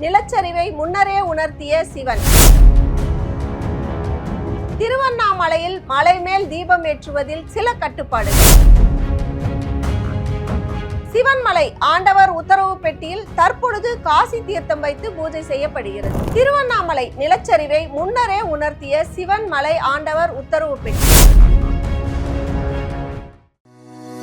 நிலச்சரிவை முன்னரே உணர்த்திய சிவன். திருவண்ணாமலையில் மலை மேல் தீபம் ஏற்றுவதில் சில கட்டுப்பாடுகள். சிவன்மலை ஆண்டவர் உத்தரவு பெட்டியில் தற்பொழுது காசி தீர்த்தம் வைத்து பூஜை செய்யப்படுகிறது. திருவண்ணாமலை நிலச்சரிவை முன்னரே உணர்த்திய சிவன்மலை ஆண்டவர் உத்தரவு பெட்டி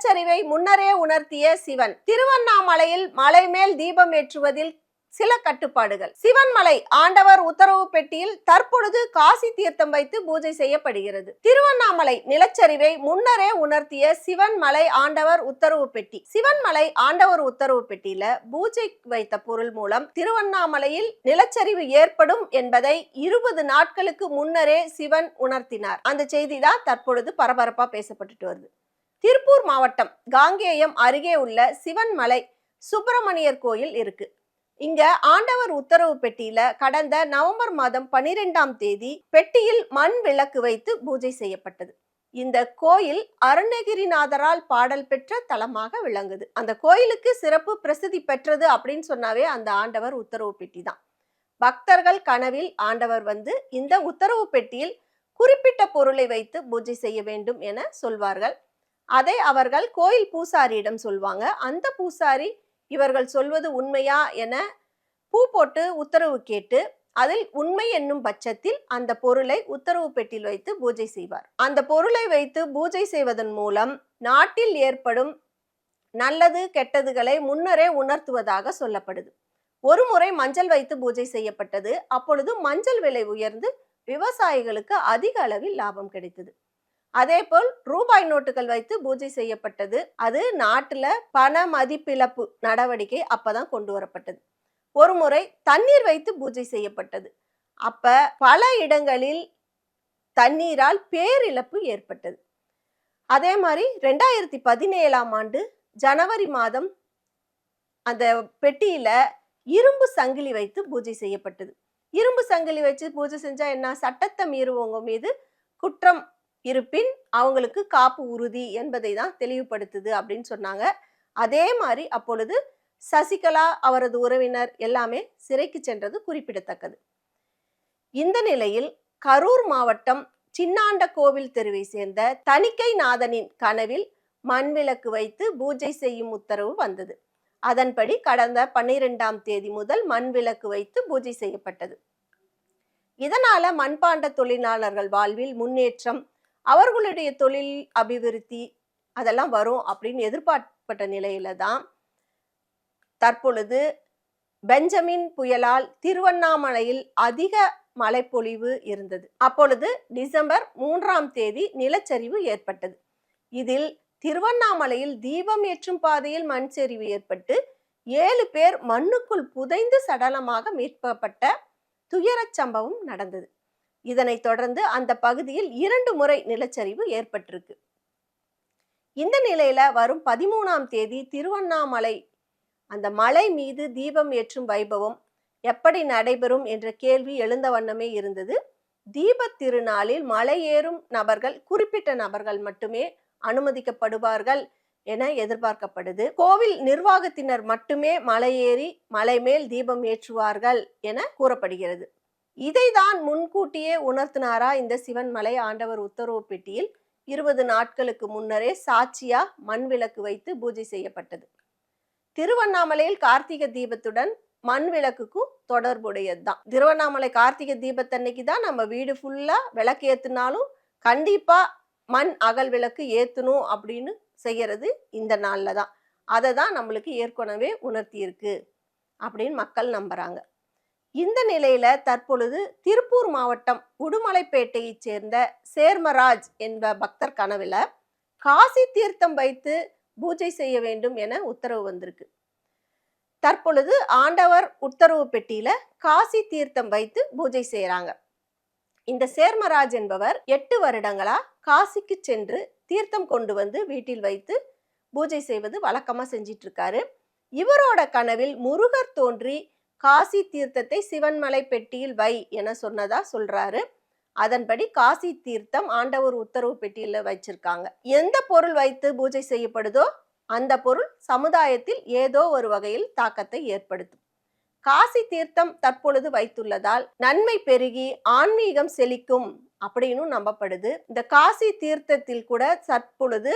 நிலச்சரிவை முன்னரே உணர்த்திய சிவன் திருவண்ணாமலையில் மலை மேல் தீபம் ஏற்றுவதில் சில கட்டுப்பாடுகள். சிவன்மலை ஆண்டவர் உத்தரவு பெட்டியில் தற்பொழுது காசி தீர்த்தம் வைத்து பூஜை செய்யப்படுகிறது. திருவண்ணாமலை நிலச்சரிவை முன்னரே உணர்த்திய சிவன்மலை ஆண்டவர் உத்தரவு பெட்டி. சிவன்மலை ஆண்டவர் உத்தரவு பெட்டியில பூஜை வைத்த பொருள் மூலம் திருவண்ணாமலையில் நிலச்சரிவு ஏற்படும் என்பதை இருபது நாட்களுக்கு முன்னரே சிவன் உணர்த்தினார். அந்த செய்தி தான் தற்பொழுது பரபரப்பா பேசப்பட்டுட்டு வருது. திருப்பூர் மாவட்டம் காங்கேயம் அருகே உள்ள சிவன்மலை சுப்பிரமணியர் கோயில் இருக்கு. இங்க ஆண்டவர் உத்தரவு பெட்டியில கடந்த நவம்பர் மாதம் பனிரெண்டாம் தேதி பெட்டியில் மண் விளக்கு வைத்து பூஜை செய்யப்பட்டது. இந்த கோயில் அருணகிரிநாதரால் பாடல் பெற்ற தலமாக விளங்குது. அந்த கோயிலுக்கு சிறப்பு பிரசித்தி பெற்றது அப்படின்னு சொன்னாவே அந்த ஆண்டவர் உத்தரவு பெட்டி தான். பக்தர்கள் கனவில் ஆண்டவர் வந்து இந்த உத்தரவு பெட்டியில் குறிப்பிட்ட பொருளை வைத்து பூஜை செய்ய வேண்டும் என சொல்வார்கள். அதை அவர்கள் கோயில் பூசாரியிடம் சொல்வாங்க. அந்த பூசாரி இவர்கள் சொல்வது உண்மையா என பூ போட்டு உத்தரவு கேட்டு அதில் உண்மை என்னும் பட்சத்தில் அந்த பொருளை உத்தரவு பெட்டியில் வைத்து பூஜை செய்வார். அந்த பொருளை வைத்து பூஜை செய்வதன் மூலம் நாட்டில் ஏற்படும் நல்லது கெட்டதுகளை முன்னரே உணர்த்துவதாக சொல்லப்படுது. ஒரு முறை மஞ்சள் வைத்து பூஜை செய்யப்பட்டது. அப்பொழுது மஞ்சள் விலை உயர்ந்து விவசாயிகளுக்கு அதிக அளவில் லாபம் கிடைத்தது. அதே போல் ரூபாய் நோட்டுகள் வைத்து பூஜை செய்யப்பட்டது. அது நாட்டில் பண மதிப்பிழப்பு நடவடிக்கை அப்பதான் கொண்டு வரப்பட்டது. ஒரு முறை தண்ணீர் வைத்து பூஜை செய்யப்பட்டது. அப்ப பல இடங்களில் தண்ணீரால் பேரிழப்பு ஏற்பட்டது. அதே மாதிரி ரெண்டாயிரத்தி பதினேழாம் ஆண்டு ஜனவரி மாதம் அந்த பெட்டியில இரும்பு சங்கிலி வைத்து பூஜை செய்யப்பட்டது. இரும்பு சங்கிலி வச்சு பூஜை செஞ்சா என்ன? சட்டத்தை மீறுவவங்க மீது குற்றம் இருப்பின் அவங்களுக்கு காப்பு உறுதி என்பதை தான் தெளிவுபடுத்துது அப்படின்னு சொன்னாங்க. அதே மாதிரி அப்பொழுது சசிகலா அவரது உறவினர் எல்லாமே சிறைக்கு சென்றது குறிப்பிடத்தக்கது. இந்த நிலையில் கரூர் மாவட்டம் சின்னாண்ட கோவில் தெருவை சேர்ந்த தணிக்கை நாதனின் கனவில் மண்விளக்கு வைத்து பூஜை செய்யும் உத்தரவு வந்தது. அதன்படி கடந்த பன்னிரெண்டாம் தேதி முதல் மண்விளக்கு வைத்து பூஜை செய்யப்பட்டது. இதனால மண்பாண்ட தொழிலாளர்கள் வாழ்வில் முன்னேற்றம் அவர்களுடைய தொழில் அபிவிருத்தி அதெல்லாம் வரும் அப்படின்னு எதிர்பார்க்கப்பட்ட நிலையில தான் தற்பொழுது பெஞ்சமின் புயலால் திருவண்ணாமலையில் அதிக மழைப்பொழிவு இருந்தது. அப்பொழுது டிசம்பர் மூன்றாம் தேதி நிலச்சரிவு ஏற்பட்டது. இதில் திருவண்ணாமலையில் தீபம் ஏற்றும் பாதையில் மண் சரிவு ஏற்பட்டு ஏழு பேர் மண்ணுக்குள் புதைந்து சடலமாக மீட்கப்பட்ட துயரச் சம்பவம் நடந்தது. இதனைத் தொடர்ந்து அந்த பகுதியில் இரண்டு முறை நிலச்சரிவு ஏற்பட்டிருக்கு. இந்த நிலையில வரும் பதிமூணாம் தேதி திருவண்ணாமலை அந்த மலை மீது தீபம் ஏற்றும் வைபவம் எப்படி நடைபெறும் என்ற கேள்வி எழுந்த வண்ணமே இருந்தது. தீபத் திருநாளில் மலை ஏறும் நபர்கள் குறிப்பிட்ட நபர்கள் மட்டுமே அனுமதிக்கப்படுவார்கள் என எதிர்பார்க்கப்படுது. கோவில் நிர்வாகத்தினர் மட்டுமே மலையேறி மலை மேல் தீபம் ஏற்றுவார்கள் என கூறப்படுகிறது. இதைதான் முன்கூட்டியே உணர்த்தினாரா இந்த சிவன்மலை ஆண்டவர் உத்தரவு பெட்டியில்? இருபது நாட்களுக்கு முன்னரே சாட்சியா மண் விளக்கு வைத்து பூஜை செய்யப்பட்டது. திருவண்ணாமலையில் கார்த்திகை தீபத்துடன் மண் விளக்குக்கும் தொடர்புடையதுதான். திருவண்ணாமலை கார்த்திகை தீபத்தன்னைக்கு தான் நம்ம வீடு ஃபுல்லா விளக்கு ஏற்றுனாலும் கண்டிப்பா மண் அகல் விளக்கு ஏத்தணும் அப்படின்னு செய்யறது இந்த நாள்ல தான். அதை தான் நம்மளுக்கு ஏற்கனவே உணர்த்தி இருக்கு அப்படின்னு மக்கள் நம்புறாங்க. இந்த நிலையில தற்பொழுது திருப்பூர் மாவட்டம் உடுமலைப்பேட்டையைச் சேர்ந்த சேர்மராஜ் என்ப பக்தர் கனவுல காசி தீர்த்தம் வைத்து பூஜை செய்ய வேண்டும் என உத்தரவு வந்திருக்கு. தற்பொழுது ஆண்டவர் உத்தரவு பெட்டியில காசி தீர்த்தம் வைத்து பூஜை செய்கிறாங்க இந்த சேர்மராஜ் என்பவர் எட்டு வருடங்களா காசிக்கு சென்று தீர்த்தம் கொண்டு வந்து வீட்டில் வைத்து பூஜை செய்வது வழக்கமாக செஞ்சிட்டு இருக்காரு. இவரோட கனவில் முருகர் தோன்றி காசி தீர்த்தத்தை சிவன்மலை பெட்டியில் வை என சொன்னதா சொல்றாரு. அதன்படி காசி தீர்த்தம் ஆண்டவர் உத்தரவு பெட்டியில் வச்சிருக்காங்க. எந்த பொருள் வைத்து பூஜை செய்யப்படுதோ அந்த பொருள் சமுதாயத்தில் ஏதோ ஒரு வகையில் தாக்கத்தை ஏற்படுத்தும். காசி தீர்த்தம் தற்பொழுது வைத்துள்ளதால் நன்மை பெருகி ஆன்மீகம் செழிக்கும் அப்படின்னு நம்பப்படுது. இந்த காசி தீர்த்தத்தில் கூட தற்பொழுது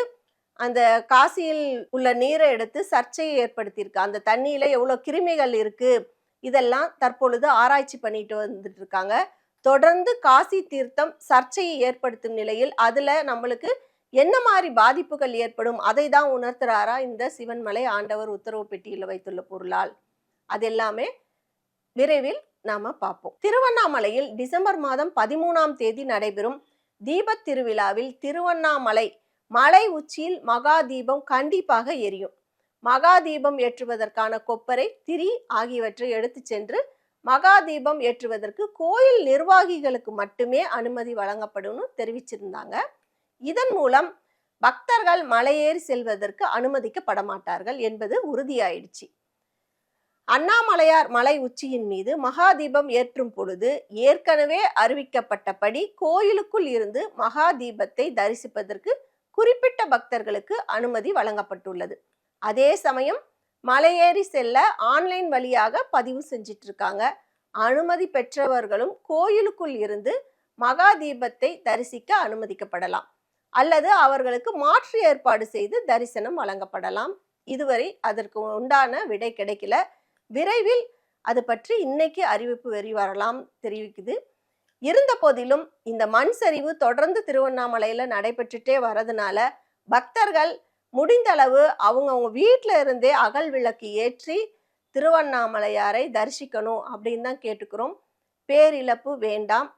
அந்த காசியில் உள்ள நீரை எடுத்து சர்ச்சையை ஏற்படுத்தியிருக்கு. அந்த தண்ணியில எவ்வளோ கிருமிகள் இருக்குது இதெல்லாம் தற்பொழுது ஆராய்ச்சி பண்ணிட்டு வந்துட்டு இருக்காங்க தொடர்ந்து காசி தீர்த்தம் சர்ச்சையை ஏற்படுத்தும் நிலையில் அதுல நம்மளுக்கு என்ன மாதிரி பாதிப்புகள் ஏற்படும்? அதை தான் உணர்த்துறாரா இந்த சிவன்மலை ஆண்டவர் உத்தரவு பெட்டியில் வைத்துள்ள பொருளால். அது எல்லாமே விரைவில் நாம பார்ப்போம். திருவண்ணாமலையில் டிசம்பர் மாதம் பதிமூணாம் தேதி நடைபெறும் தீபத் திருவிழாவில் திருவண்ணாமலை மலை உச்சியில் மகா தீபம் கண்டிப்பாக எரியும். மகாதீபம் ஏற்றுவதற்கான கொப்பரை திரி ஆகியவற்றை எடுத்து சென்று மகாதீபம் ஏற்றுவதற்கு கோயில் நிர்வாகிகளுக்கு மட்டுமே அனுமதி வழங்கப்படும்னு தெரிவிச்சிருந்தாங்க. இதன் மூலம் பக்தர்கள் மலையேறி செல்வதற்கு அனுமதிக்கப்பட மாட்டார்கள் என்பது உறுதியாயிடுச்சு. அண்ணாமலையார் மலை உச்சியின் மீது மகாதீபம் ஏற்றும் பொழுது ஏற்கனவே அறிவிக்கப்பட்டபடி கோயிலுக்குள் இருந்து மகா தீபத்தை தரிசிப்பதற்கு குறிப்பிட்ட பக்தர்களுக்கு அனுமதி வழங்கப்பட்டுள்ளது. அதே சமயம் மலையேறி செல்ல ஆன்லைன் வழியாக பதிவு செஞ்சிட்டு இருக்காங்க அனுமதி பெற்றவர்களும் கோயிலுக்குள் இருந்து மகா தீபத்தை தரிசிக்க அனுமதிக்கப்படலாம். அல்லது அவர்களுக்கு மாற்று ஏற்பாடு செய்து தரிசனம் வழங்கப்படலாம். இதுவரை அதற்கு உண்டான விடை கிடைக்கல. விரைவில் அது பற்றி இன்னைக்கு அறிவிப்பு வெறி வரலாம் தெரிவிக்குது. இருந்த போதிலும் இந்த மண் சரிவு தொடர்ந்து திருவண்ணாமலையில் நடைபெற்றுட்டே வரதுனால பக்தர்கள் முடிந்த அளவு அவங்க அவங்க வீட்டில் இருந்தே அகல் விளக்கு ஏற்றி திருவண்ணாமலையாரை தரிசிக்கணும் அப்படின்னு தான் கேட்டுக்கிறோம். பேரிழப்பு வேண்டாம்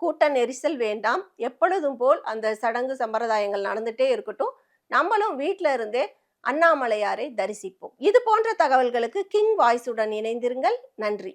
கூட்ட நெரிசல் வேண்டாம். எப்பொழுதும் போல் அந்த சடங்கு சம்பிரதாயங்கள் நடந்துட்டே இருக்கட்டும். நம்மளும் வீட்டில் இருந்தே அண்ணாமலையாரை தரிசிப்போம். இது போன்ற தகவல்களுக்கு கிங் வாய்ஸுடன் இணைந்திருங்கள். நன்றி.